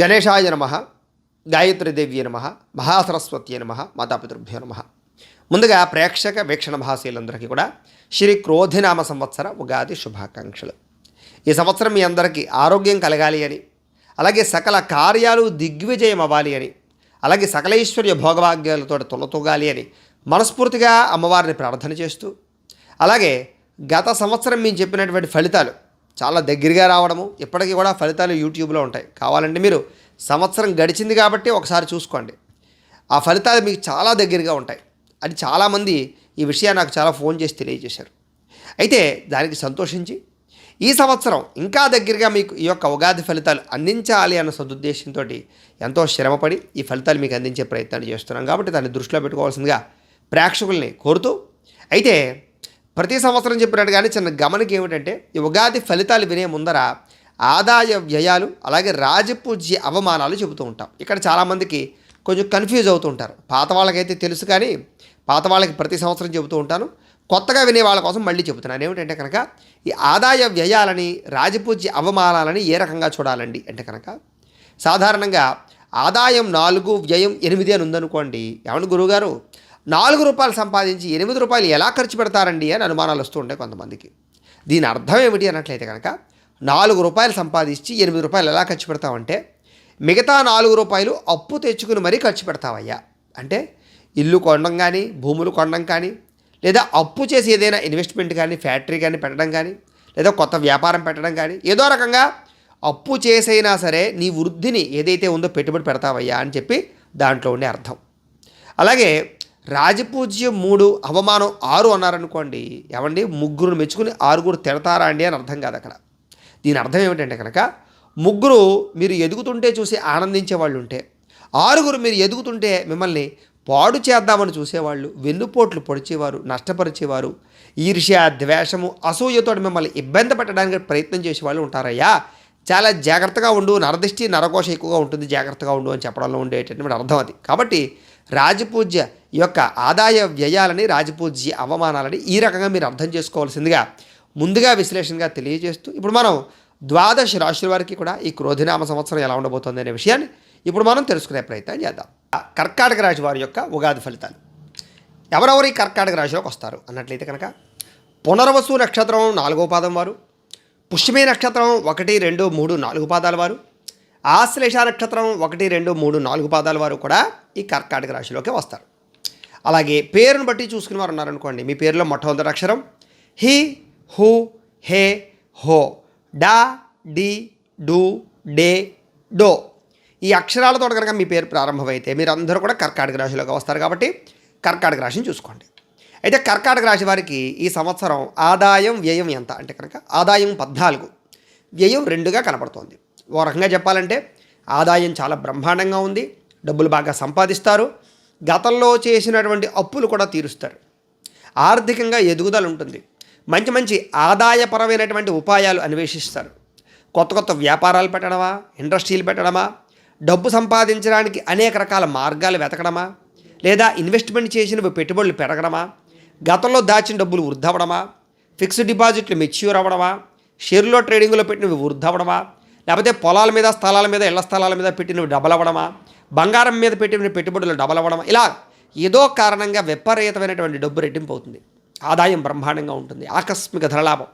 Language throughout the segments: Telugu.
గణేశాయ నమ గాయత్రీదేవ్య నమ మహాసరస్వతి నమ మాతాపితృభ్యో నమ. ముందుగా ప్రేక్షక వీక్షణ మహాశీలందరికీ కూడా శ్రీ క్రోధినామ సంవత్సర ఉగాది శుభాకాంక్షలు. ఈ సంవత్సరం మీ అందరికీ ఆరోగ్యం కలగాలి అని అలాగే సకల కార్యాలు దిగ్విజయం అవ్వాలి అని అలాగే సకలైశ్వర్య భోగభాగ్యాలతో తొలతూగాలి అని మనస్ఫూర్తిగా అమ్మవారిని ప్రార్థన చేస్తూ అలాగే గత సంవత్సరం మేము చెప్పినటువంటి ఫలితాలు చాలా దగ్గరగా రావడము ఇప్పటికీ కూడా ఫలితాలు యూట్యూబ్లో ఉంటాయి. కావాలంటే మీరు సంవత్సరం గడిచింది కాబట్టి ఒకసారి చూసుకోండి. ఆ ఫలితాలు మీకు చాలా దగ్గరగా ఉంటాయి. అది చాలామంది ఈ విషయాన్ని నాకు చాలా ఫోన్ చేసి తెలియజేశారు. అయితే దానికి సంతోషించి ఈ సంవత్సరం ఇంకా దగ్గరగా మీకు ఈ యొక్క ఉగాది ఫలితాలు అందించాలి అన్న సదుద్దేశంతో ఎంతో శ్రమపడి ఈ ఫలితాలు మీకు అందించే ప్రయత్నాన్ని చేస్తున్నాం కాబట్టి దాన్ని దృష్టిలో పెట్టుకోవాల్సిందిగా ప్రేక్షకుల్ని కోరుతూ అయితే ప్రతి సంవత్సరం చెప్పినట్టుగానే చిన్న గమనిక ఏమిటంటే ఈ ఉగాది ఫలితాలు వినే ముందర ఆదాయ వ్యయాలు అలాగే రాజపూజ్య అవమానాలు చెబుతూ ఉంటాం. ఇక్కడ చాలామందికి కొంచెం కన్ఫ్యూజ్ అవుతూ ఉంటారు. పాత వాళ్ళకైతే తెలుసు కానీ పాత వాళ్ళకి ప్రతి సంవత్సరం చెబుతూ ఉంటాను. కొత్తగా వినే వాళ్ళ కోసం మళ్ళీ చెబుతున్నాను. ఏమిటంటే కనుక ఈ ఆదాయ వ్యయాలని రాజపూజ్య అవమానాలని ఏ రకంగా చూడాలండి అంటే కనుక సాధారణంగా ఆదాయం నాలుగు వ్యయం ఎనిమిది అని ఉందనుకోండి. ఏమన్నా గురువుగారు? నాలుగు రూపాయలు సంపాదించి ఎనిమిది రూపాయలు ఎలా ఖర్చు పెడతారండి అని అనుమానాలు వస్తూ ఉంటాయి కొంతమందికి. దీని అర్థం ఏమిటి అన్నట్లయితే కనుక నాలుగు రూపాయలు సంపాదించి ఎనిమిది రూపాయలు ఎలా ఖర్చు పెడతావంటే మిగతా నాలుగు రూపాయలు అప్పు తెచ్చుకుని మరీ ఖర్చు పెడతావయ్యా. అంటే ఇల్లు కొనడం కానీ భూములు కొనడం కానీ లేదా అప్పు చేసి ఏదైనా ఇన్వెస్ట్మెంట్ కానీ ఫ్యాక్టరీ కానీ పెట్టడం కానీ లేదా కొత్త వ్యాపారం పెట్టడం కానీ ఏదో రకంగా అప్పు చేసైనా సరే నీ వృద్ధిని ఏదైతే ఉందో పెట్టుబడి పెడతావయ్యా అని చెప్పి దాంట్లో ఉండే అర్థం. అలాగే రాజపూజ్యం మూడు అవమానం ఆరు అన్నారనుకోండి ఏమండి? ముగ్గురు మెచ్చుకుని ఆరుగురు తిడతారా అండి అని అర్థం కాదు అక్కడ. దీని అర్థం ఏమిటంటే కనుక ముగ్గురు మీరు ఎదుగుతుంటే చూసి ఆనందించే వాళ్ళు ఉంటే ఆరుగురు మీరు ఎదుగుతుంటే మిమ్మల్ని పాడు చేద్దామని చూసేవాళ్ళు వెన్నుపోట్లు పొడిచేవారు నష్టపరిచేవారు ఈర్ష్య ద్వేషము అసూయతో మిమ్మల్ని ఇబ్బంది పెట్టడానికి ప్రయత్నం చేసేవాళ్ళు ఉంటారయ్యా. చాలా జాగ్రత్తగా ఉండు నరదృష్టి నరకోశ ఎక్కువగా ఉంటుంది జాగ్రత్తగా ఉండు అని చెప్పడంలో ఉండేటటువంటి అర్థం అది. కాబట్టి రాజపూజ్య యొక్క ఆదాయ వ్యయాలని రాజపూజ్య అవమానాలని ఈ రకంగా మీరు అర్థం చేసుకోవాల్సిందిగా ముందుగా విశ్లేషణగా తెలియజేస్తూ ఇప్పుడు మనం ద్వాదశ రాశుల వారికి కూడా ఈ క్రోధినామ సంవత్సరం ఎలా ఉండబోతుంది అనే విషయాన్ని ఇప్పుడు మనం తెలుసుకునే ప్రయత్నం చేద్దాం. కర్కాటక రాశి వారి యొక్క ఉగాది ఫలితాలు. ఎవరెవరు ఈ కర్కాటక రాశిలోకి వస్తారు అన్నట్లయితే కనుక పునర్వసు నక్షత్రం నాలుగో పాదం వారు పుష్యమే నక్షత్రం ఒకటి రెండు మూడు నాలుగు పాదాల వారు ఆశ్లేష నక్షత్రం ఒకటి రెండు మూడు నాలుగు పాదాల వారు కూడా ఈ కర్కాటక రాశిలోకి వస్తారు. అలాగే పేరును బట్టి చూసుకునే వారు ఉన్నారనుకోండి మీ పేరులో మొట్టమొదటి అక్షరం హి హు హే హో డా డి డు డే డో. ఈ అక్షరాలతో కనుక మీ పేరు ప్రారంభమైతే మీరు అందరూ కూడా కర్కాటక రాశిలోకి వస్తారు కాబట్టి కర్కాటక రాశిని చూసుకోండి. అయితే కర్కాటక రాశి వారికి ఈ సంవత్సరం ఆదాయం వ్యయం ఎంత? అంటే కనుక ఆదాయం పద్నాలుగు వ్యయం రెండుగా కనపడుతోంది ఓ రకంగా చెప్పాలంటే ఆదాయం చాలా బ్రహ్మాండంగా ఉంది డబ్బులు బాగా సంపాదిస్తారు గతంలో చేసినటువంటి అప్పులు కూడా తీరుస్తారు. ఆర్థికంగా ఎదుగుదల ఉంటుంది. మంచి మంచి ఆదాయపరమైనటువంటి ఉపాయాలు అన్వేషిస్తారు. కొత్త కొత్త వ్యాపారాలు పెట్టడమా ఇండస్ట్రీలు పెట్టడమా డబ్బు సంపాదించడానికి అనేక రకాల మార్గాలు వెతకడమా లేదా ఇన్వెస్ట్మెంట్ చేసినవి పెట్టుబడులు పెరగడమా గతంలో దాచిన డబ్బులు వృద్ధవడమా ఫిక్స్డ్ డిపాజిట్లు మెచ్యూర్ అవ్వడమా షేర్లో ట్రేడింగ్లో పెట్టినవి వృద్ధవడమా లేకపోతే పొలాల మీద స్థలాల మీద ఇళ్ళ స్థలాల మీద పెట్టినవి డబల్ అవ్వడమా? బంగారం మీద పెట్టిన పెట్టుబడులు డబల్ అవ్వడమా? ఇలా ఏదో కారణంగా విపరీతమైనటువంటి డబ్బు రెట్టింపు అవుతుంది. ఆదాయం బ్రహ్మాండంగా ఉంటుంది. ఆకస్మిక ధనలాభం.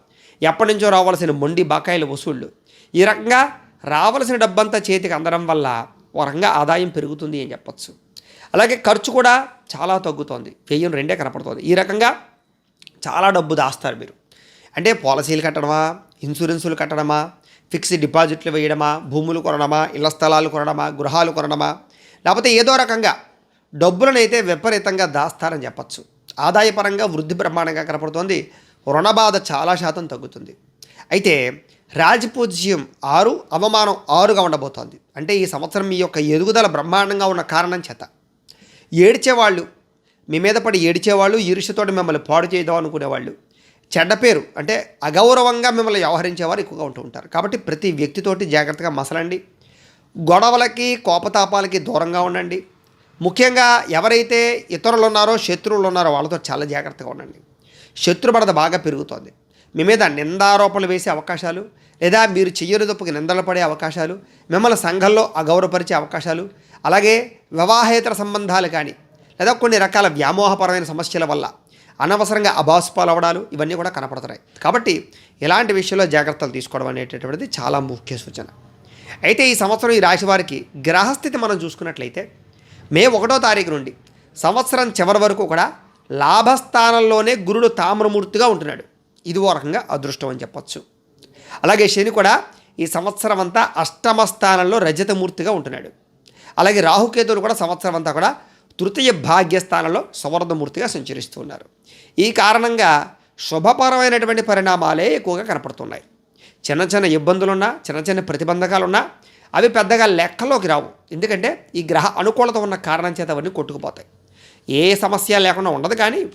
ఎప్పటి నుంచో రావాల్సిన మొండి బకాయిల వసూళ్ళు ఈ రకంగా రావలసిన డబ్బంతా చేతికి అందడం వల్ల ఓ రకంగా ఆదాయం పెరుగుతుంది అని చెప్పచ్చు. అలాగే ఖర్చు కూడా చాలా తగ్గుతోంది. వ్యయం రెండే కనపడుతుంది. ఈ రకంగా చాలా డబ్బు దాస్తారు మీరు. అంటే పాలసీలు కట్టడమా? ఇన్సూరెన్సులు కట్టడమా? ఫిక్స్డ్ డిపాజిట్లు వేయడమా భూములు కొనడమా ఇళ్ళ స్థలాలు కొనడమా గృహాలు కొనడమా? లేకపోతే ఏదో రకంగా డబ్బులనైతే విపరీతంగా దాస్తారని చెప్పచ్చు. ఆదాయపరంగా వృద్ధి బ్రహ్మాండంగా కనపడుతోంది. రుణబాధ చాలా శాతం తగ్గుతుంది. అయితే రాజపూజ్యం ఆరు అవమానం ఆరుగా ఉండబోతోంది. అంటే ఈ సంవత్సరం మీ యొక్క ఎదుగుదల బ్రహ్మాండంగా ఉన్న కారణం చేత. ఏడ్చేవాళ్ళు మీ మీద పడి ఏడ్చేవాళ్ళు ఈర్ష్యతోటి మిమ్మల్ని పాడు చేద్దాం అనుకునేవాళ్ళు. చెడ్డ పేరు అంటే అగౌరవంగా మిమ్మల్ని వ్యవహరించేవారు ఎక్కువగా ఉంటూ ఉంటారు. కాబట్టి ప్రతి వ్యక్తితోటి జాగ్రత్తగా మసలండి. గొడవలకి కోపతాపాలకి దూరంగా ఉండండి. ముఖ్యంగా ఎవరైతే ఇతరులు ఉన్నారో శత్రువులు ఉన్నారో వాళ్ళతో చాలా జాగ్రత్తగా ఉండండి. శత్రుబడత బాగా పెరుగుతోంది. మీ మీద నిందారోపణలు వేసే అవకాశాలు లేదా మీరు చెయ్యని తప్పుకి నిందలు పడే అవకాశాలు మిమ్మల్ని సంఘంలో అగౌరవపరిచే అవకాశాలు అలాగే వివాహేతర సంబంధాలు కానీ లేదా కొన్ని రకాల వ్యామోహపరమైన సమస్యల వల్ల అనవసరంగా అభాసుపాలవడాలు ఇవన్నీ కూడా కనపడుతున్నాయి. కాబట్టి ఇలాంటి విషయంలో జాగ్రత్తలు తీసుకోవడం అనేటటువంటిది చాలా ముఖ్య సూచన. అయితే ఈ సంవత్సరం ఈ రాశి వారికి గ్రహస్థితి మనం చూసుకున్నట్లయితే మే ఒకటో తారీఖు నుండి సంవత్సరం చివరి వరకు కూడా లాభస్థానంలోనే గురుడు తామ్రమూర్తిగా ఉంటున్నాడు. ఇది ఓ రకంగా అదృష్టం అని చెప్పచ్చు. అలాగే శని కూడా ఈ సంవత్సరం అంతా అష్టమ స్థానంలో రజతమూర్తిగా ఉంటున్నాడు. అలాగే రాహుకేతువులు కూడా సంవత్సరం అంతా కూడా తృతీయ భాగ్యస్థానంలో సమర్థమూర్తిగా సంచరిస్తూ ఉన్నారు ఈ కారణంగా శుభపరమైనటువంటి పరిణామాలే ఎక్కువగా కనపడుతున్నాయి. చిన్న చిన్న ఇబ్బందులున్నా చిన్న చిన్న ప్రతిబంధకాలున్నా అవి పెద్దగా లెక్కలోకి రావు. ఎందుకంటే ఈ గ్రహ అనుకూలత ఉన్న కారణం చేత అవన్నీ కొట్టుకుపోతాయి. ఏ సమస్య లేకుండా ఉండదు కానీ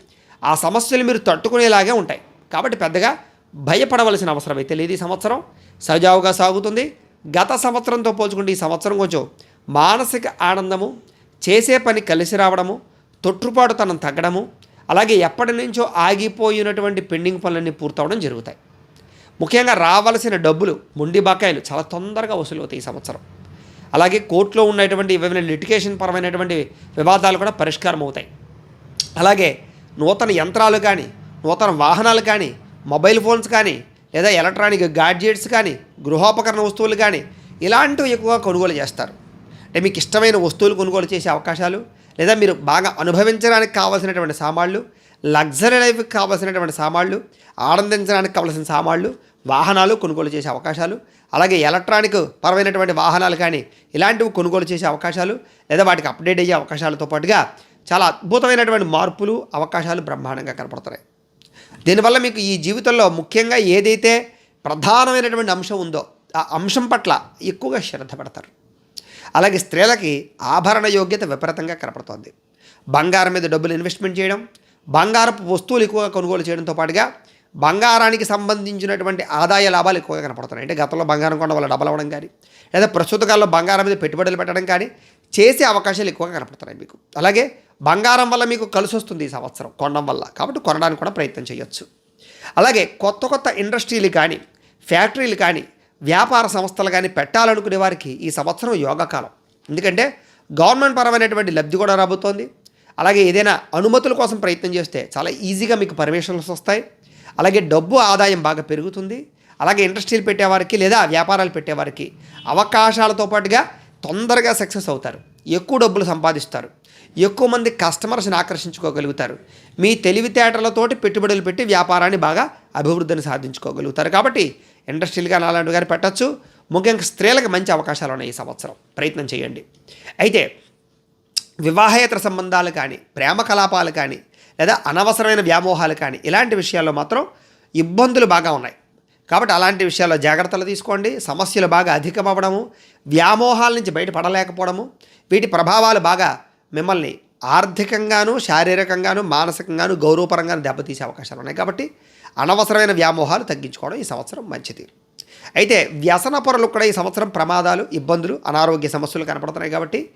ఆ సమస్యలు మీరు తట్టుకునేలాగే ఉంటాయి. కాబట్టి పెద్దగా భయపడవలసిన అవసరం అయితే లేదు ఈ సంవత్సరం. సజావుగా సాగుతుంది. గత సంవత్సరంతో పోల్చుకుంటే ఈ సంవత్సరం కొంచెం మానసిక ఆనందము చేసే పని కలిసి రావడము తొట్టుపాటుతనం తగ్గడము అలాగే ఎప్పటి నుంచో ఆగిపోయినటువంటి పెండింగ్ పనులన్నీ పూర్తవడం జరుగుతాయి. ముఖ్యంగా రావాల్సిన డబ్బులు ముండి బకాయిలు చాలా తొందరగా వసూలు అవుతాయి ఈ సంవత్సరం. అలాగే కోర్టులో ఉన్నటువంటి వివిధ లిటికేషన్ పరమైనటువంటి వివాదాలు కూడా పరిష్కారం అవుతాయి అలాగే నూతన యంత్రాలు కానీ నూతన వాహనాలు కానీ మొబైల్ ఫోన్స్ కానీ లేదా ఎలక్ట్రానిక్ గాడ్జెట్స్ కానీ గృహోపకరణ వస్తువులు కానీ ఇలాంటివి ఎక్కువగా కొనుగోలు చేస్తారు. అంటే మీకు ఇష్టమైన వస్తువులు కొనుగోలు చేసే అవకాశాలు లేదా మీరు బాగా అనుభవించడానికి కావాల్సినటువంటి సామాన్లు లగ్జరీ లైఫ్కి కావాల్సినటువంటి సామాన్లు ఆనందించడానికి కావాల్సిన సామాన్లు వాహనాలు కొనుగోలు చేసే అవకాశాలు అలాగే ఎలక్ట్రానిక్ పరమైనటువంటి వాహనాలు కానీ ఇలాంటివి కొనుగోలు చేసే అవకాశాలు లేదా వాటికి అప్డేట్ అయ్యే అవకాశాలతో పాటుగా చాలా అద్భుతమైనటువంటి మార్పులు అవకాశాలు బ్రహ్మాండంగా కనపడుతున్నాయి. దీనివల్ల మీకు ఈ జీవితంలో ముఖ్యంగా ఏదైతే ప్రధానమైనటువంటి అంశం ఉందో ఆ అంశం పట్ల ఎక్కువగా శ్రద్ధ పెడతారు. అలాగే స్త్రీలకి ఆభరణ యోగ్యత విపరీతంగా కనపడుతోంది. బంగారం మీద డబ్బులు ఇన్వెస్ట్మెంట్ చేయడం బంగారపు వస్తువులు ఎక్కువగా కొనుగోలు చేయడంతో పాటుగా బంగారానికి సంబంధించినటువంటి ఆదాయ లాభాలు ఎక్కువగా కనపడుతున్నాయి. అంటే గతంలో బంగారం కొండ వల్ల డబ్బులు అవ్వడం కానీ లేదా ప్రస్తుత కాలంలో బంగారం మీద పెట్టుబడులు పెట్టడం కానీ చేసే అవకాశాలు ఎక్కువగా కనపడుతున్నాయి మీకు. అలాగే బంగారం వల్ల మీకు కలిసి వస్తుంది ఈ సంవత్సరం కొనడం వల్ల. కాబట్టి కొనడానికి కూడా ప్రయత్నం చేయొచ్చు. అలాగే కొత్త కొత్త ఇండస్ట్రీలు కానీ ఫ్యాక్టరీలు కానీ వ్యాపార సంస్థలు కానీ పెట్టాలనుకునే వారికి ఈ సంవత్సరం యోగకాలం. ఎందుకంటే గవర్నమెంట్ పరమైనటువంటి లబ్ధి కూడా రాబోతోంది. అలాగే ఏదైనా అనుమతుల కోసం ప్రయత్నం చేస్తే చాలా ఈజీగా మీకు పర్మిషన్స్ వస్తాయి. అలాగే డబ్బు ఆదాయం బాగా పెరుగుతుంది. అలాగే ఇండస్ట్రీలు పెట్టేవారికి లేదా వ్యాపారాలు పెట్టేవారికి అవకాశాలతో పాటుగా తొందరగా సక్సెస్ అవుతారు. ఎక్కువ డబ్బులు సంపాదిస్తారు. ఎక్కువ మంది కస్టమర్స్ని ఆకర్షించుకోగలుగుతారు. మీ తెలివితేటలతోటి పెట్టుబడులు పెట్టి వ్యాపారాన్ని బాగా అభివృద్ధిని సాధించుకోగలుగుతారు. కాబట్టి ఇండస్ట్రీలు కానీ అలాంటివి కానీ పెట్టచ్చు. ముఖ్యంగా స్త్రీలకు మంచి అవకాశాలు ఉన్నాయి ఈ సంవత్సరం. ప్రయత్నం చేయండి. అయితే వివాహేతర సంబంధాలు కానీ ప్రేమ కలాపాలు కానీ లేదా అనవసరమైన వ్యామోహాలు కానీ ఇలాంటి విషయాల్లో మాత్రం ఇబ్బందులు బాగా ఉన్నాయి. కాబట్టి అలాంటి విషయాల్లో జాగ్రత్తలు తీసుకోండి. సమస్యలు బాగా అధికమవ్వడము వ్యామోహాల నుంచి బయటపడలేకపోవడము వీటి ప్రభావాలు బాగా మిమ్మల్ని ఆర్థికంగాను శారీరకంగాను మానసికంగాను గౌరవపరంగాను దెబ్బతీసే అవకాశాలు ఉన్నాయి. కాబట్టి అనవసరమైన వ్యామోహాలు తగ్గించుకోవడం ఈ సంవత్సరం మంచిది. అయితే వ్యసన పొరలు కూడా ఈ సంవత్సరం ప్రమాదాలు ఇబ్బందులు అనారోగ్య సమస్యలు కనపడుతున్నాయి కాబట్టి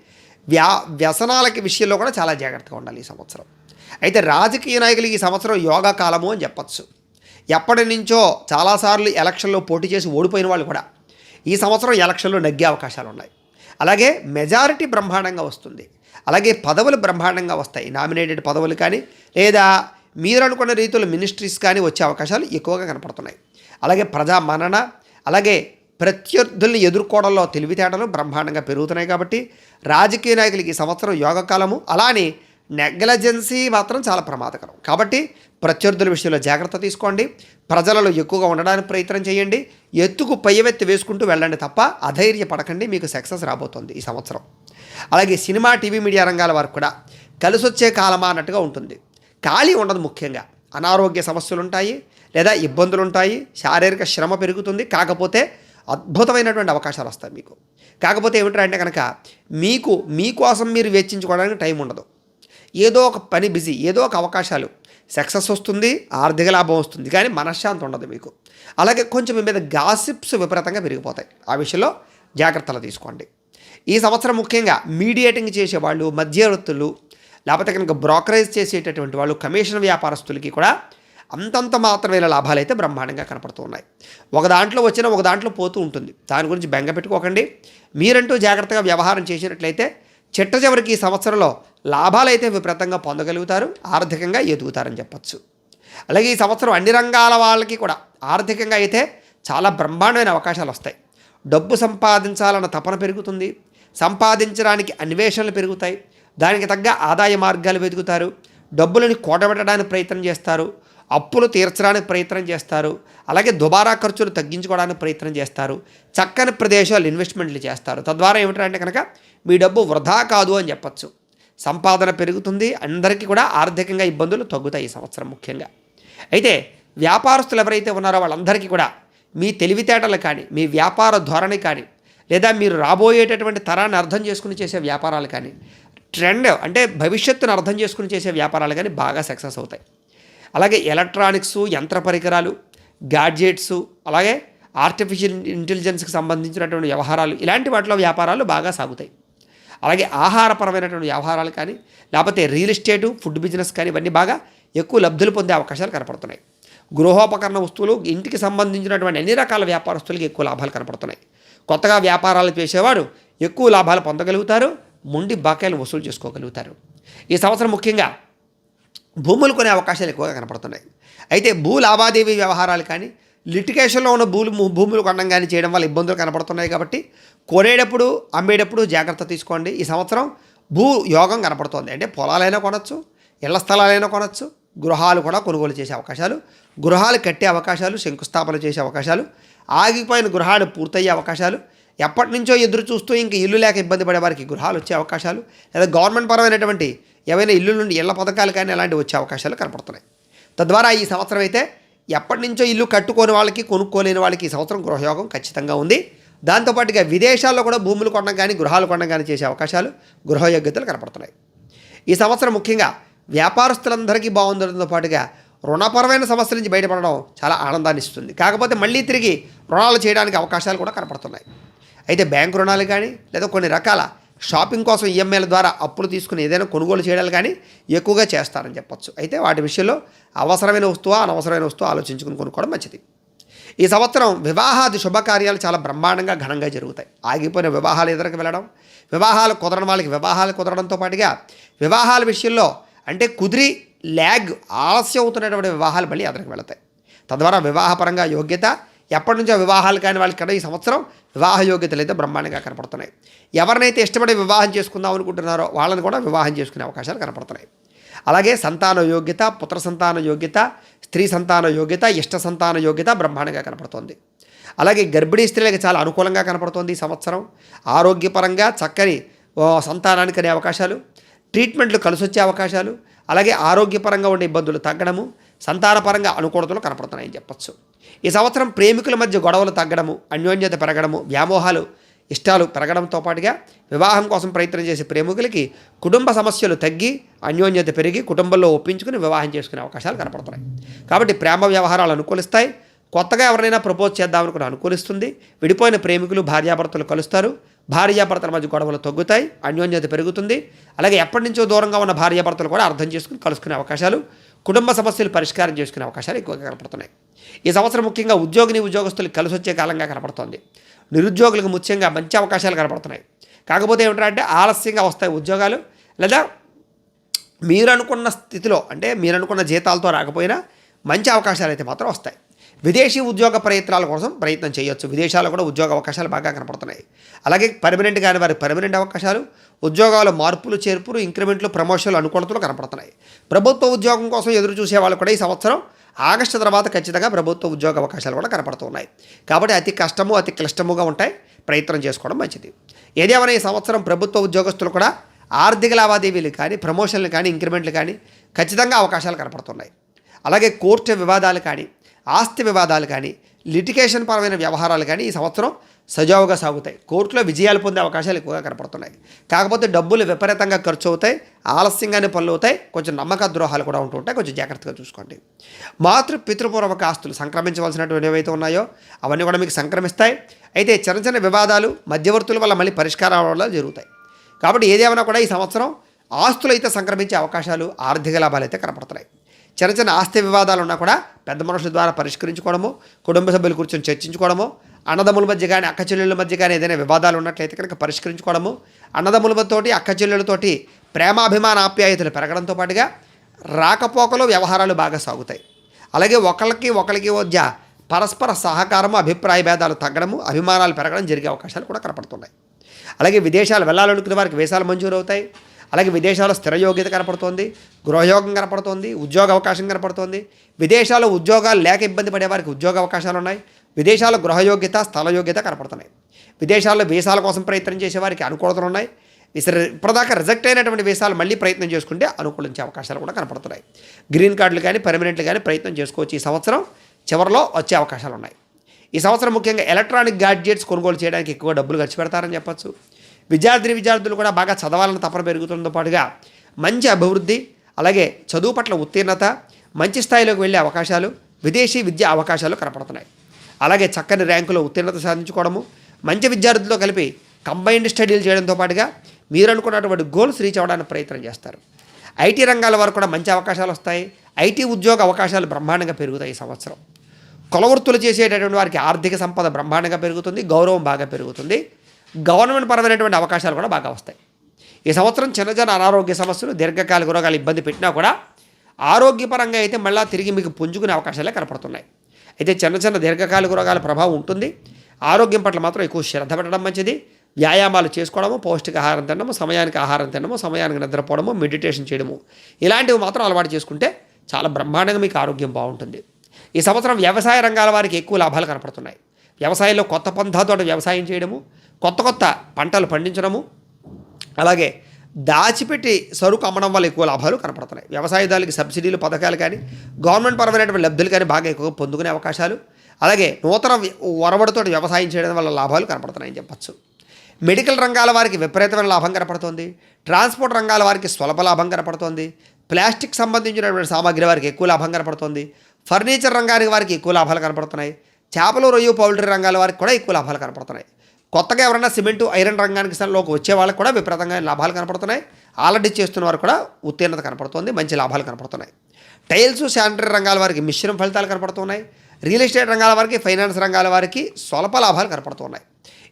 వ్యా వ్యసనాలకి విషయంలో కూడా చాలా జాగ్రత్తగా ఉండాలి ఈ సంవత్సరం. అయితే రాజకీయ నాయకులు ఈ సంవత్సరం యోగా కాలము అని చెప్పచ్చు. ఎప్పటి నుంచో చాలాసార్లు ఎలక్షన్లో పోటీ చేసి ఓడిపోయిన వాళ్ళు కూడా ఈ సంవత్సరం ఎలక్షన్లో నగ్గే అవకాశాలు ఉన్నాయి. అలాగే మెజారిటీ బ్రహ్మాండంగా వస్తుంది. అలాగే పదవులు బ్రహ్మాండంగా వస్తాయి. నామినేటెడ్ పదవులు కానీ లేదా మీరు అనుకున్న రీతిలో మినిస్ట్రీస్ కానీ వచ్చే అవకాశాలు ఎక్కువగా కనపడుతున్నాయి. అలాగే ప్రజా మనన అలాగే ప్రత్యర్థుల్ని ఎదుర్కోవడంలో తెలివితేటలు బ్రహ్మాండంగా పెరుగుతున్నాయి కాబట్టి రాజకీయ నాయకులకి ఈ సంవత్సరం యోగకాలము. అలానే నెగ్లజెన్సీ మాత్రం చాలా ప్రమాదకరం. కాబట్టి ప్రత్యర్థుల విషయంలో జాగ్రత్త తీసుకోండి. ప్రజలలో ఎక్కువగా ఉండడానికి ప్రయత్నం చేయండి. ఎత్తుకు పయ్యవెత్తి వేసుకుంటూ వెళ్ళండి తప్ప అధైర్య పడకండి మీకు సక్సెస్ రాబోతోంది ఈ సంవత్సరం. అలాగే సినిమా టీవీ మీడియా రంగాల వారు కూడా కలిసి వచ్చే కాలమా అన్నట్టుగా ఉంటుంది. ఖాళీ ఉండదు ముఖ్యంగా. అనారోగ్య సమస్యలు ఉంటాయి లేదా ఇబ్బందులు ఉంటాయి శారీరక శ్రమ పెరుగుతుంది కాకపోతే అద్భుతమైనటువంటి అవకాశాలు వస్తాయి మీకు. కాకపోతే ఏమిటంటే కనుక మీకు మీకోసం మీరు వెచ్చించుకోవడానికి టైం ఉండదు. ఏదో ఒక పని బిజీ ఏదో ఒక అవకాశాలు సక్సెస్ వస్తుంది ఆర్థిక లాభం వస్తుంది కానీ మనశ్శాంతి ఉండదు మీకు. అలాగే కొంచెం మీ మీద గాసిప్స్ విపరీతంగా పెరిగిపోతాయి. ఆ విషయంలో జాగ్రత్తలు తీసుకోండి. ఈ సంవత్సరం ముఖ్యంగా మీడియేటింగ్ చేసేవాళ్ళు మధ్యవర్తులు లేకపోతే కనుక బ్రోకరేజ్ చేసేటటువంటి వాళ్ళు కమిషన్ వ్యాపారస్తులకి కూడా అంతంత మాత్రమైన లాభాలు అయితే బ్రహ్మాండంగా కనపడుతూ ఉన్నాయి. ఒక దాంట్లో వచ్చిన ఒక దాంట్లో పోతూ ఉంటుంది. దాని గురించి బెంగ పెట్టుకోకండి. మీరంటూ జాగ్రత్తగా వ్యవహారం చేసినట్లయితే చిట్ట చివరికి ఈ సంవత్సరంలో లాభాలు అయితే విపరీతంగా పొందగలుగుతారు ఆర్థికంగా ఎదుగుతారని చెప్పచ్చు. అలాగే ఈ సంవత్సరం అన్ని రంగాల వాళ్ళకి కూడా ఆర్థికంగా అయితే చాలా బ్రహ్మాండమైన అవకాశాలు వస్తాయి. డబ్బు సంపాదించాలన్న తపన పెరుగుతుంది. సంపాదించడానికి అన్వేషణలు పెరుగుతాయి. దానికి తగ్గ ఆదాయ మార్గాలు వెతుకుతారు. డబ్బులను కూడబెట్టడానికి ప్రయత్నం చేస్తారు. అప్పులు తీర్చడానికి ప్రయత్నం చేస్తారు. అలాగే దుబారా ఖర్చులు తగ్గించుకోవడానికి ప్రయత్నం చేస్తారు. చక్కని ప్రదేశాలు ఇన్వెస్ట్మెంట్లు చేస్తారు. తద్వారా ఏమిటంటే కనుక మీ డబ్బు వృధా కాదు అని చెప్పచ్చు. సంపాదన పెరుగుతుంది. అందరికీ కూడా ఆర్థికంగా ఇబ్బందులు తగ్గుతాయి ఈ సంవత్సరం ముఖ్యంగా. అయితే వ్యాపారస్తులు ఎవరైతే ఉన్నారో వాళ్ళందరికీ కూడా మీ తెలివితేటలు కానీ మీ వ్యాపార ధోరణి కానీ లేదా మీరు రాబోయేటటువంటి తరాన్ని అర్థం చేసుకుని చేసే వ్యాపారాలు కానీ ట్రెండ్ అంటే భవిష్యత్తును అర్థం చేసుకుని చేసే వ్యాపారాలు కానీ బాగా సక్సెస్ అవుతాయి. అలాగే ఎలక్ట్రానిక్స్ యంత్ర పరికరాలు గాడ్జెట్స్ అలాగే ఆర్టిఫిషియల్ ఇంటెలిజెన్స్కి సంబంధించినటువంటి వ్యవహారాలు ఇలాంటి వాటిలో వ్యాపారాలు బాగా సాగుతాయి. అలాగే ఆహారపరమైనటువంటి వ్యవహారాలు కానీ లేకపోతే రియల్ ఎస్టేటు ఫుడ్ బిజినెస్ కానీ ఇవన్నీ బాగా ఎక్కువ లబ్ధులు పొందే అవకాశాలు కనపడుతున్నాయి. గృహోపకరణ వస్తువులు ఇంటికి సంబంధించినటువంటి అన్ని రకాల వ్యాపారస్తులకి ఎక్కువ లాభాలు కనపడుతున్నాయి. కొత్తగా వ్యాపారాలు చేసేవారు ఎక్కువ లాభాలు పొందగలుగుతారు ముండి బకాయిలు వసూలు చేసుకోగలుగుతారు. ఈ సంవత్సరం ముఖ్యంగా భూములు కొనే అవకాశాలు ఎక్కువగా కనపడుతున్నాయి. అయితే భూ లావాదేవీ వ్యవహారాలు కానీ లిటికేషన్లో ఉన్న భూములు భూములు కొనడం కానీ చేయడం వల్ల ఇబ్బందులు కనపడుతున్నాయి కాబట్టి కొనేటప్పుడు అమ్మేటప్పుడు జాగ్రత్త తీసుకోండి. ఈ సంవత్సరం భూ యోగం కనపడుతుంది. అంటే పొలాలైనా కొనవచ్చు ఇళ్ళ స్థలాలైనా కొనవచ్చు గృహాలు కూడా కొనుగోలు చేసే అవకాశాలు గృహాలు కట్టే అవకాశాలు శంకుస్థాపన చేసే అవకాశాలు ఆగిపోయిన గృహాలు పూర్తయ్యే అవకాశాలు ఎప్పటి నుంచో ఎదురు చూస్తూ ఇంక ఇల్లు లేక ఇబ్బంది పడే వారికి గృహాలు వచ్చే అవకాశాలు లేదా గవర్నమెంట్ పరమైనటువంటి ఏవైనా ఇల్లు నుండి ఇళ్ళ పథకాలు కానీ అలాంటివి వచ్చే అవకాశాలు కనపడుతున్నాయి. తద్వారా ఈ సంవత్సరం అయితే ఎప్పటి నుంచో ఇల్లు కట్టుకోని వాళ్ళకి కొనుక్కోలేని వాళ్ళకి ఈ సంవత్సరం గృహయోగం ఖచ్చితంగా ఉంది. దాంతోపాటుగా విదేశాల్లో కూడా భూములు కొనడం కానీ గృహాలు కొనడం కానీ చేసే అవకాశాలు గృహయోగ్యతలు కనపడుతున్నాయి. ఈ సంవత్సరం ముఖ్యంగా వ్యాపారస్తులందరికీ బాగుండడంతో పాటుగా రుణపరమైన సమస్యల నుంచి బయటపడడం చాలా ఆనందాన్ని ఇస్తుంది. కాకపోతే మళ్ళీ తిరిగి రుణాలు చేయడానికి అవకాశాలు కూడా కనపడుతున్నాయి. అయితే బ్యాంకు రుణాలు కానీ లేదా కొన్ని రకాల షాపింగ్ కోసం ఈఎంఐల ద్వారా అప్పులు తీసుకుని ఏదైనా కొనుగోలు చేయడాలు కానీ ఎక్కువగా చేస్తారని చెప్పొచ్చు. అయితే వాటి విషయంలో అవసరమైన వస్తువు అనవసరమైన వస్తువు ఆలోచించుకుని కొనుక్కోవడం మంచిది. ఈ సంవత్సరం వివాహాది శుభకార్యాలు చాలా బ్రహ్మాండంగా ఘనంగా జరుగుతాయి. ఆగిపోయిన వివాహాలు ఇద్దరికి వెళ్ళడం వివాహాలు కుదరని వాళ్ళకి వివాహాలు కుదరడంతో పాటుగా వివాహాల విషయంలో అంటే కుదిరి ల్యాగ్ ఆలస్యం అవుతున్నటువంటి వివాహాలు మళ్ళీ అతనికి వెళతాయి. తద్వారా వివాహపరంగా యోగ్యత ఎప్పటి నుంచో వివాహాలు కాని వాళ్ళకి కూడా ఈ సంవత్సరం వివాహ యోగ్యతలు అయితే బ్రహ్మాండంగా కనపడుతున్నాయి. ఎవరినైతే ఇష్టపడి వివాహం చేసుకుందాం అనుకుంటున్నారో వాళ్ళని కూడా వివాహం చేసుకునే అవకాశాలు కనపడుతున్నాయి. అలాగే సంతాన యోగ్యత పుత్ర సంతాన యోగ్యత స్త్రీ సంతాన యోగ్యత ఇష్ట సంతాన యోగ్యత బ్రహ్మాండంగా కనపడుతోంది. అలాగే గర్భిణీ స్త్రీలకు చాలా అనుకూలంగా కనపడుతోంది ఈ సంవత్సరం. ఆరోగ్యపరంగా చక్కని సంతానానికి అనే అవకాశాలు ట్రీట్మెంట్లు కలిసొచ్చే అవకాశాలు అలాగే ఆరోగ్యపరంగా ఉండే ఇబ్బందులు తగ్గడము సంతానపరంగా అనుకూలతలు కనపడుతున్నాయని చెప్పొచ్చు. ఈ సంవత్సరం ప్రేమికుల మధ్య గొడవలు తగ్గడము అన్యోన్యత పెరగడము వ్యామోహాలు ఇష్టాలు పెరగడంతో పాటుగా వివాహం కోసం ప్రయత్నం చేసే ప్రేమికులకి కుటుంబ సమస్యలు తగ్గి అన్యోన్యత పెరిగి కుటుంబంలో ఒప్పించుకుని వివాహం చేసుకునే అవకాశాలు కనపడుతున్నాయి. కాబట్టి ప్రేమ వ్యవహారాలు అనుకూలిస్తాయి. కొత్తగా ఎవరైనా ప్రపోజ్ చేద్దామనుకుని అనుకూలిస్తుంది. విడిపోయిన ప్రేమికులు భార్యాభర్తలు కలుస్తారు. భార్యాభర్తల మధ్య గొడవలు తగ్గుతాయి అన్యోన్యత పెరుగుతుంది. అలాగే ఎప్పటి నుంచో దూరంగా ఉన్న భార్యాభర్తలు కూడా అర్థం చేసుకుని కలుసుకునే అవకాశాలు కుటుంబ సమస్యలు పరిష్కారం చేసుకునే అవకాశాలు ఎక్కువగా కనపడుతున్నాయి. ఈ సంవత్సరం ముఖ్యంగా ఉద్యోగిని ఉద్యోగస్తులు కలిసి వచ్చే కాలంగా కనపడుతోంది. నిరుద్యోగులకు ముఖ్యంగా మంచి అవకాశాలు కనపడుతున్నాయి. కాకపోతే ఏమిటంటే ఆలస్యంగా వస్తాయి ఉద్యోగాలు లేదా మీరు అనుకున్న స్థితిలో అంటే మీరు అనుకున్న జీతాలతో రాకపోయినా మంచి అవకాశాలు అయితే మాత్రం వస్తాయి. విదేశీ ఉద్యోగ ప్రయత్నాల కోసం ప్రయత్నం చేయొచ్చు. విదేశాల్లో కూడా ఉద్యోగ అవకాశాలు బాగా కనపడుతున్నాయి. అలాగే పర్మనెంట్ కాని వారి పర్మనెంట్ అవకాశాలు ఉద్యోగాల మార్పులు చేర్పులు ఇంక్రిమెంట్లు ప్రమోషన్లు అనుకూలతలు కనపడుతున్నాయి. ప్రభుత్వ ఉద్యోగం కోసం ఎదురు చూసే వాళ్ళు కూడా ఈ సంవత్సరం ఆగస్టు తర్వాత ఖచ్చితంగా ప్రభుత్వ ఉద్యోగ అవకాశాలు కూడా కనపడుతున్నాయి. కాబట్టి అతి కష్టము అతి క్లిష్టముగా ఉంటాయి. ప్రయత్నం చేసుకోవడం మంచిది. ఏదేమైనా ఈ సంవత్సరం ప్రభుత్వ ఉద్యోగస్తులు కూడా ఆర్థిక లావాదేవీలు కానీ ప్రమోషన్లు కానీ ఇంక్రిమెంట్లు కానీ ఖచ్చితంగా అవకాశాలు కనపడుతున్నాయి. అలాగే కోర్టు వివాదాలు కానీ ఆస్తి వివాదాలు కానీ లిటికేషన్ పరమైన వ్యవహారాలు కానీ ఈ సంవత్సరం సజావుగా సాగుతాయి. కోర్టులో విజయాలు పొందే అవకాశాలు ఎక్కువగా కనపడుతున్నాయి. కాకపోతే డబ్బులు విపరీతంగా ఖర్చు అవుతాయి ఆలస్యంగానే పనులు అవుతాయి కొంచెం నమ్మక ద్రోహాలు కూడా ఉంటుంటాయి కొంచెం జాగ్రత్తగా చూసుకోండి. మాతృ పితృపూర్వక ఆస్తులు సంక్రమించవలసినటువంటి ఏవైతే ఉన్నాయో అవన్నీ కూడా మీకు సంక్రమిస్తాయి. అయితే చిన్న చిన్న వివాదాలు మధ్యవర్తుల వల్ల మళ్ళీ పరిష్కారం వల్ల జరుగుతాయి. కాబట్టి ఏదేమైనా కూడా ఈ సంవత్సరం ఆస్తులు అయితే సంక్రమించే అవకాశాలు ఆర్థిక లాభాలు అయితే కనపడుతున్నాయి. చిన్న చిన్న ఆస్తి వివాదాలు ఉన్నా కూడా పెద్ద మనుషుల ద్వారా పరిష్కరించుకోవడము కుటుంబ సభ్యులు కూర్చొని చర్చించుకోవడము అన్నదమ్ముల మధ్య కానీ అక్క చెల్లెళ్ళ మధ్య కానీ ఏదైనా వివాదాలు ఉన్నట్లయితే కనుక పరిష్కరించుకోవడము అన్నదమ్ములతోటి అక్క చెల్లెలతోటి ప్రేమాభిమాన ఆప్యాయతలు పెరగడంతో పాటుగా రాకపోకలు వ్యవహారాలు బాగా సాగుతాయి. అలాగే ఒకళ్ళకి ఒకరికి మధ్య పరస్పర సహకారము అభిప్రాయ భేదాలు తగ్గడము అభిమానాలు పెరగడం జరిగే అవకాశాలు కూడా కనపడుతున్నాయి. అలాగే విదేశాలు వెళ్ళాలనుకునే వారికి వీసాలు మంజూరు అవుతాయి అలాగే విదేశాల్లో స్థిర యోగ్యత కనపడుతోంది గృహయోగం కనపడుతోంది ఉద్యోగ అవకాశం కనపడుతోంది. విదేశాల్లో ఉద్యోగాలు లేక ఇబ్బంది పడే వారికి ఉద్యోగ అవకాశాలు ఉన్నాయి. విదేశాల్లో గృహయోగ్యత స్థల యోగ్యత కనపడుతున్నాయి. విదేశాల్లో వీసాల కోసం ప్రయత్నం చేసే వారికి అనుకూలతలు ఉన్నాయి. ఇసరి ఇప్పటిదాకా రిజెక్ట్ అయినటువంటి వీసాలు మళ్ళీ ప్రయత్నం చేసుకుంటే అనుకూలించే అవకాశాలు కూడా కనపడుతున్నాయి. గ్రీన్ కార్డులు కానీ పర్మనెంట్లు కానీ ప్రయత్నం చేసుకోవచ్చు ఈ సంవత్సరం. చివరిలో వచ్చే అవకాశాలు ఉన్నాయి. ఈ సంవత్సరం ముఖ్యంగా ఎలక్ట్రానిక్ గాడ్జెట్స్ కొనుగోలు చేయడానికి ఎక్కువ డబ్బులు ఖర్చు పెడతారని చెప్పచ్చు. విద్యార్థి విద్యార్థులు కూడా బాగా చదవాలని తపన పెరుగుతుందో పాటుగా మంచి అభివృద్ధి అలాగే చదువు పట్ల ఉత్తీర్ణత మంచి స్థాయిలోకి వెళ్ళే అవకాశాలు విదేశీ విద్యా అవకాశాలు కనపడుతున్నాయి. అలాగే చక్కని ర్యాంకులో ఉత్తీర్ణత సాధించుకోవడము మంచి విద్యార్థులతో కలిపి కంబైన్డ్ స్టడీలు చేయడంతో పాటుగా మీరు అనుకున్నటువంటి గోల్స్ రీచ్ అవ్వడానికి ప్రయత్నం చేస్తారు. ఐటీ రంగాల వారు కూడా మంచి అవకాశాలు వస్తాయి. ఐటీ ఉద్యోగ అవకాశాలు బ్రహ్మాండంగా పెరుగుతాయి ఈ సంవత్సరం. కులవృత్తులు చేసేటటువంటి వారికి ఆర్థిక సంపద బ్రహ్మాండంగా పెరుగుతుంది గౌరవం బాగా పెరుగుతుంది. గవర్నమెంట్ పరమైనటువంటి అవకాశాలు కూడా బాగా వస్తాయి. ఈ సంవత్సరం చిన్న చిన్న అనారోగ్య సమస్యలు దీర్ఘకాలిక రోగాలు ఇబ్బంది పెట్టినా కూడా ఆరోగ్యపరంగా అయితే మళ్ళీ తిరిగి మీకు పుంజుకునే అవకాశాలే కనపడుతున్నాయి. అయితే చిన్న చిన్న దీర్ఘకాలిక రోగాల ప్రభావం ఉంటుంది. ఆరోగ్యం పట్ల మాత్రం ఎక్కువ శ్రద్ధ పెట్టడం మంచిది. వ్యాయామాలు చేసుకోవడము పౌష్టికాహారం తినడము సమయానికి ఆహారం తినడము సమయానికి నిద్రపోవడము మెడిటేషన్ చేయడము ఇలాంటివి మాత్రం అలవాటు చేసుకుంటే చాలా బ్రహ్మాండంగా మీకు ఆరోగ్యం బాగుంటుంది. ఈ సంవత్సరం వ్యవసాయ రంగాల వారికి ఎక్కువ లాభాలు కనపడుతున్నాయి. వ్యవసాయంలో కొత్త పంథాతో వ్యవసాయం చేయడము కొత్త కొత్త పంటలు పండించడము అలాగే దాచిపెట్టి సరుకు అమ్మడం వల్ల ఎక్కువ లాభాలు కనపడుతున్నాయి. వ్యవసాయదారులకి సబ్సిడీలు పథకాలు కానీ గవర్నమెంట్ పరమైనటువంటి లబ్ధులు కానీ బాగా ఎక్కువ పొందుకునే అవకాశాలు అలాగే నూతన వరవడితో వ్యవసాయం చేయడం వల్ల లాభాలు కనపడుతున్నాయని చెప్పచ్చు. మెడికల్ రంగాల వారికి విపరీతమైన లాభం కనపడుతోంది. ట్రాన్స్పోర్ట్ రంగాల వారికి స్వల్ప లాభం కనపడుతోంది. ప్లాస్టిక్ సంబంధించినటువంటి సామాగ్రి వారికి ఎక్కువ లాభం కనపడుతోంది. ఫర్నిచర్ రంగానికి వారికి ఎక్కువ లాభాలు కనపడుతున్నాయి. చేపలు రొయ్య పౌల్ట్రీ రంగాల వారికి కూడా ఎక్కువ లాభాలు కనపడుతున్నాయి. కొత్తగా ఎవరైనా సిమెంటు ఐరన్ రంగానికి లోకి వచ్చే వాళ్ళకి కూడా విపరీతంగా లాభాలు కనపడుతున్నాయి. ఆల్రెడీ చేస్తున్న వారు కూడా ఉత్తీర్ణత కనపడుతుంది మంచి లాభాలు కనపడుతున్నాయి. టైల్స్ శానిటరీ రంగాల వారికి మిశ్రమ ఫలితాలు కనపడుతున్నాయి. రియల్ ఎస్టేట్ రంగాల వారికి ఫైనాన్స్ రంగాల వారికి స్వల్ప లాభాలు కనపడుతున్నాయి.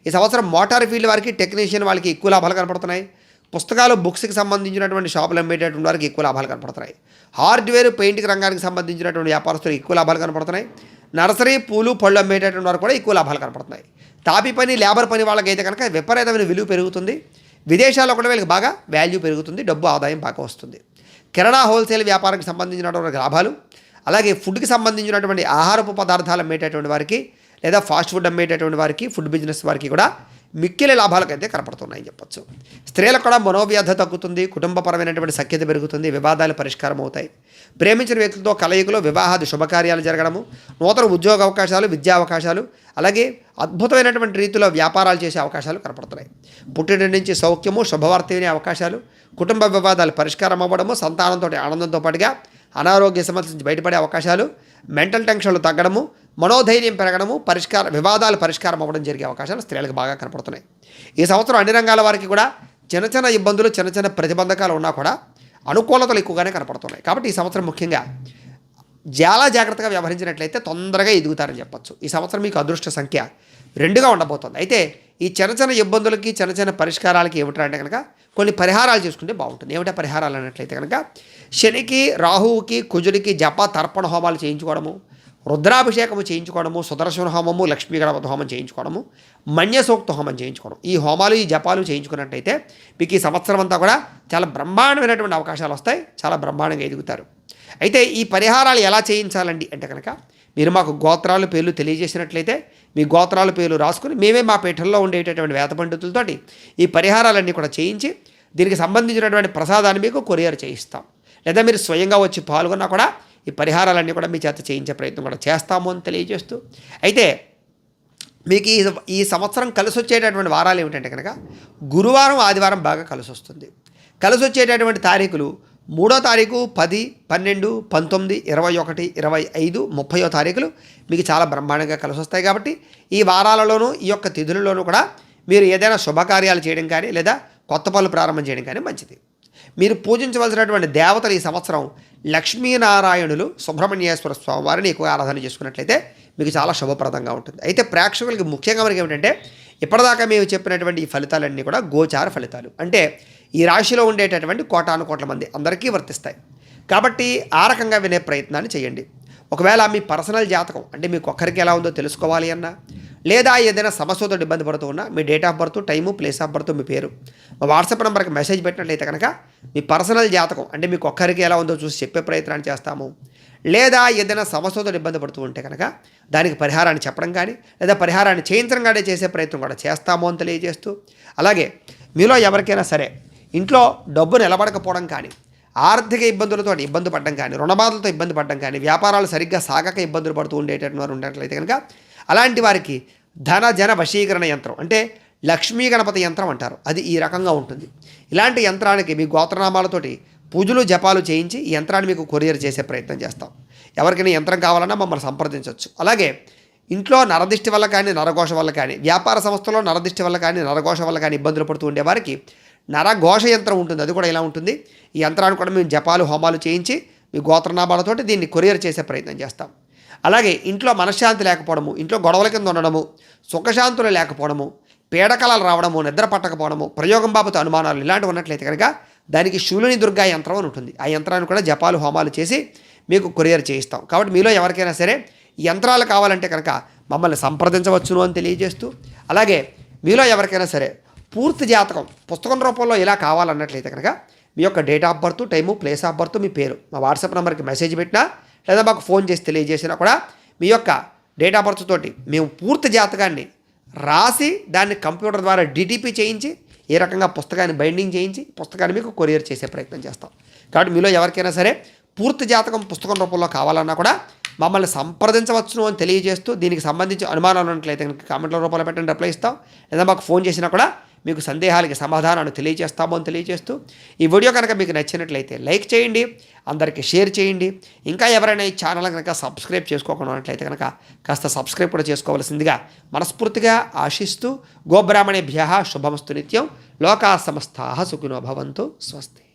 ఈ సంవత్సరం మోటార్ ఫీల్డ్ వారికి టెక్నీషియన్ వాళ్ళకి ఎక్కువ లాభాలు కనపడుతున్నాయి. పుస్తకాలు బుక్స్కి సంబంధించినటువంటి షాపులు అమ్మేటటువంటి వారికి ఎక్కువ లాభాలు కనపడుతున్నాయి. హార్డ్వేర్ పెయింటింగ్ రంగానికి సంబంధించినటువంటి వ్యాపారస్తులకు ఎక్కువ లాభాలు కనపడుతున్నాయి. నర్సరీ పూలు పళ్ళు అమ్మేటటువంటి వారు కూడా ఎక్కువ లాభాలు కనపడుతున్నాయి. తాపి పని లేబర్ పని వాళ్ళకైతే కనుక విపరీతమైన విలువ పెరుగుతుంది. విదేశాల్లో కూడా వీళ్ళకి బాగా వాల్యూ పెరుగుతుంది డబ్బు ఆదాయం బాగా వస్తుంది. కిరాణా హోల్సేల్ వ్యాపారానికి సంబంధించినటువంటి లాభాలు అలాగే ఫుడ్కి సంబంధించినటువంటి ఆహారపు పదార్థాలు అమ్మేటటువంటి వారికి లేదా ఫాస్ట్ ఫుడ్ అమ్మేటటువంటి వారికి ఫుడ్ బిజినెస్ వారికి కూడా మిక్కిలి లాభాలకైతే కనపడుతున్నాయని చెప్పొచ్చు. స్త్రీలకు కూడా మనోవ్యాధ తగ్గుతుంది కుటుంబపరమైనటువంటి సఖ్యత పెరుగుతుంది వివాదాలు పరిష్కారం అవుతాయి ప్రేమించిన వ్యక్తులతో కలయికలో వివాహాది శుభకార్యాలు జరగడము నూతన ఉద్యోగ అవకాశాలు విద్యా అవకాశాలు అలాగే అద్భుతమైనటువంటి రీతిలో వ్యాపారాలు చేసే అవకాశాలు కనపడుతున్నాయి. పుట్టిన నుంచి సౌఖ్యము శుభవార్త వినే అవకాశాలు కుటుంబ వివాదాలు పరిష్కారం అవ్వడము సంతానంతో ఆనందంతో పాటుగా అనారోగ్య సమస్య నుంచి బయటపడే అవకాశాలు మెంటల్ టెన్షన్లు తగ్గడము మనోధైర్యం పెరగడము పరిష్కార వివాదాలు పరిష్కారం అవ్వడం జరిగే అవకాశాలు స్త్రీలకు బాగా కనపడుతున్నాయి. ఈ సంవత్సరం అన్ని రంగాల వారికి కూడా చిన్న చిన్న ఇబ్బందులు చిన్న చిన్న ప్రతిబంధకాలు ఉన్నా కూడా అనుకూలతలు ఎక్కువగానే కనపడుతున్నాయి. కాబట్టి ఈ సంవత్సరం ముఖ్యంగా చాలా జాగ్రత్తగా వ్యవహరించినట్లయితే తొందరగా ఎదుగుతారని చెప్పొచ్చు. ఈ సంవత్సరం మీకు అదృష్ట సంఖ్య రెండుగా ఉండబోతుంది. అయితే ఈ చిన్న చిన్న ఇబ్బందులకి చిన్న చిన్న పరిష్కారాలకి ఏమిటంటే కనుక కొన్ని పరిహారాలు చేసుకుంటే బాగుంటుంది. ఏమిటా పరిహారాలు అన్నట్లయితే కనుక శనికి రాహువుకి కుజుడికి జప తర్పణ హోమాలు చేయించుకోవడము రుద్రాభిషేకము చేయించుకోవడము సుదర్శన హోమము లక్ష్మీ గణపతి హోమం చేయించుకోవడము మన్యసూక్త హోమం చేయించుకోవడం. ఈ హోమాలు ఈ జపాలు చేయించుకున్నట్టయితే మీకు ఈ సంవత్సరం అంతా కూడా చాలా బ్రహ్మాండమైనటువంటి అవకాశాలు వస్తాయి. చాలా బ్రహ్మాండంగా ఎదుగుతారు. అయితే ఈ పరిహారాలు ఎలా చేయించాలండి అంటే కనుక మీరు మాకు గోత్రాల పేర్లు తెలియజేసినట్లయితే మీ గోత్రాల పేర్లు రాసుకుని మేమే మా పీఠంలో ఉండేటటువంటి వేద పండితులతోటి ఈ పరిహారాలన్నీ కూడా చేయించి దీనికి సంబంధించినటువంటి ప్రసాదాన్ని మీకు కొరియర్ చేయిస్తాం. లేదా మీరు స్వయంగా వచ్చి పాల్గొన్నా కూడా ఈ పరిహారాలన్నీ కూడా మీ చేత చేయించే ప్రయత్నం కూడా చేస్తాము అని తెలియజేస్తూ. అయితే మీకు ఈ ఈ సంవత్సరం కలిసి వచ్చేటటువంటి వారాలు ఏమిటంటే కనుక గురువారం ఆదివారం బాగా కలిసి వస్తుంది కలిసి వచ్చేటటువంటి తారీఖులు మూడో తారీఖు పది పన్నెండు పంతొమ్మిది ఇరవై ఒకటి ఇరవై ఐదు ముప్పయో తారీఖులు మీకు చాలా బ్రహ్మాండంగా కలిసి వస్తాయి కాబట్టి ఈ వారాలలోనూ ఈ యొక్క తిథులలోనూ కూడా మీరు ఏదైనా శుభకార్యాలు చేయడం కానీ లేదా కొత్త పనులు ప్రారంభం చేయడం కానీ మంచిది. మీరు పూజించవలసినటువంటి దేవతలు ఈ సంవత్సరం లక్ష్మీనారాయణులు సుబ్రహ్మణ్యేశ్వర స్వామి వారిని ఎక్కువ ఆరాధన చేసుకున్నట్లయితే మీకు చాలా శుభప్రదంగా ఉంటుంది. అయితే ప్రేక్షకులకి ముఖ్యంగా మనకి ఏమిటంటే ఇప్పటిదాకా మేము చెప్పినటువంటి ఈ ఫలితాలన్నీ కూడా గోచార ఫలితాలు. అంటే ఈ రాశిలో ఉండేటటువంటి కోటాను కోట్ల మంది అందరికీ వర్తిస్తాయి. కాబట్టి ఆ రకంగా వినే ప్రయత్నాన్ని చేయండి. ఒకవేళ మీ పర్సనల్ జాతకం అంటే మీకు ఒక్కరికి ఎలా ఉందో తెలుసుకోవాలి అన్నా లేదా ఏదైనా సమస్యతో ఇబ్బంది పడుతూ ఉన్నా మీ date of birth time place of birth మీ పేరు. మా వాట్సాప్ నెంబర్కి మెసేజ్ పెట్టినట్లయితే కనుక మీ పర్సనల్ జాతకం అంటే మీకు ఒక్కరికి ఎలా ఉందో చూసి చెప్పే ప్రయత్నాన్ని చేస్తాము. లేదా ఏదైనా సమస్యతో ఇబ్బంది పడుతూ ఉంటే కనుక దానికి పరిహారాన్ని చెప్పడం కానీ లేదా పరిహారాన్ని చేయించడం కానీ చేసే ప్రయత్నం కూడా చేస్తాము అని తెలియజేస్తూ. అలాగే మీలో ఎవరికైనా సరే ఇంట్లో డబ్బు నిలబడకపోవడం కానీ ఆర్థిక ఇబ్బందులతో ఇబ్బంది పడడం కానీ రుణబాధలతో ఇబ్బంది పడడం కానీ వ్యాపారాలు సరిగ్గా సాగక ఇబ్బందులు పడుతూ ఉండేటటువంటి వారు ఉన్నట్లయితే కనుక అలాంటి వారికి ధన జన వశీకరణ యంత్రం. అంటే లక్ష్మీ గణపతి యంత్రం అంటారు. అది ఈ రకంగా ఉంటుంది. ఇలాంటి యంత్రానికి మీ గోత్రనామాలతోటి పూజలు జపాలు చేయించి ఈ యంత్రాన్ని మీకు కొరియర్ చేసే ప్రయత్నం చేస్తాం. ఎవరికైనా యంత్రం కావాలన్నా మమ్మల్ని సంప్రదించవచ్చు. అలాగే ఇంట్లో నరదిష్టి వల్ల కానీ నరఘోష వల్ల కానీ వ్యాపార సంస్థలో నరదిష్టి వల్ల కానీ నరఘోష వల్ల కానీ ఇబ్బందులు పడుతూ ఉండేవారికి నరఘోష యంత్రం ఉంటుంది. అది కూడా ఇలా ఉంటుంది? ఈ యంత్రాన్ని కూడా మేము జపాలు హోమాలు చేయించి మీ గోత్రనామాలతోటి దీన్ని కొరియర్ చేసే ప్రయత్నం చేస్తాం. అలాగే ఇంట్లో మనశ్శాంతి లేకపోవడము ఇంట్లో గొడవల కింద ఉండడము సుఖశాంతులు లేకపోవడము పీడకలాలు రావడము నిద్ర పట్టకపోవడము ప్రయోగం బాబుతో అనుమానాలు ఇలాంటివి ఉన్నట్లయితే కనుక దానికి శూలిని దుర్గా యంత్రం అని ఉంటుంది. ఆ యంత్రాన్ని కూడా జపాలు హోమాలు చేసి మీకు కొరియర్ చేయిస్తాం. కాబట్టి మీలో ఎవరికైనా సరే యంత్రాలు కావాలంటే కనుక మమ్మల్ని సంప్రదించవచ్చును అని తెలియజేస్తూ అలాగే మీలో ఎవరికైనా సరే పూర్తి జాతకం పుస్తకం రూపంలో ఇలా కావాలన్నట్లయితే కనుక మీ యొక్క date of birth time place of birth మీ పేరు మా వాట్సాప్ నెంబర్కి మెసేజ్ పెట్టినా లేదా మాకు ఫోన్ చేసి తెలియజేసినా కూడా మీ యొక్క డేట్ ఆఫ్ బర్త్ తోటి మేము పూర్తి జాతకాన్ని రాసి దాన్ని కంప్యూటర్ ద్వారా డిటిపి చేయించి ఏ రకంగా పుస్తకాన్ని బైండింగ్ చేయించి పుస్తకాన్ని మీకు కొరియర్ చేసే ప్రయత్నం చేస్తాం. కాబట్టి మీలో ఎవరికైనా సరే పూర్తి జాతకం పుస్తకం రూపంలో కావాలన్నా కూడా మమ్మల్ని సంప్రదించవచ్చును అని తెలియజేస్తూ దీనికి సంబంధించి అనుమానాలు ఉన్నట్లయితే కనుక కామెంట్ల రూపంలో పెట్టండి రిప్లై ఇస్తాం. లేదా మాకు ఫోన్ చేసినా కూడా మీకు సందేహాలకి సమాధానాలు తెలియజేస్తాము అని తెలియజేస్తూ ఈ వీడియో కనుక మీకు నచ్చినట్లయితే లైక్ చేయండి అందరికీ షేర్ చేయండి. ఇంకా ఎవరైనా ఈ ఛానల్ కనుక సబ్స్క్రైబ్ చేసుకోకుండా ఉన్నట్లయితే కనుక కాస్త సబ్స్క్రైబ్ కూడా చేసుకోవాల్సిందిగా మనస్ఫూర్తిగా ఆశిస్తూ గోబ్రాహ్మణేభ్య శుభమస్తు నిత్యం. లోకా సమస్తా సుఖినో భవంతు. స్వస్తి.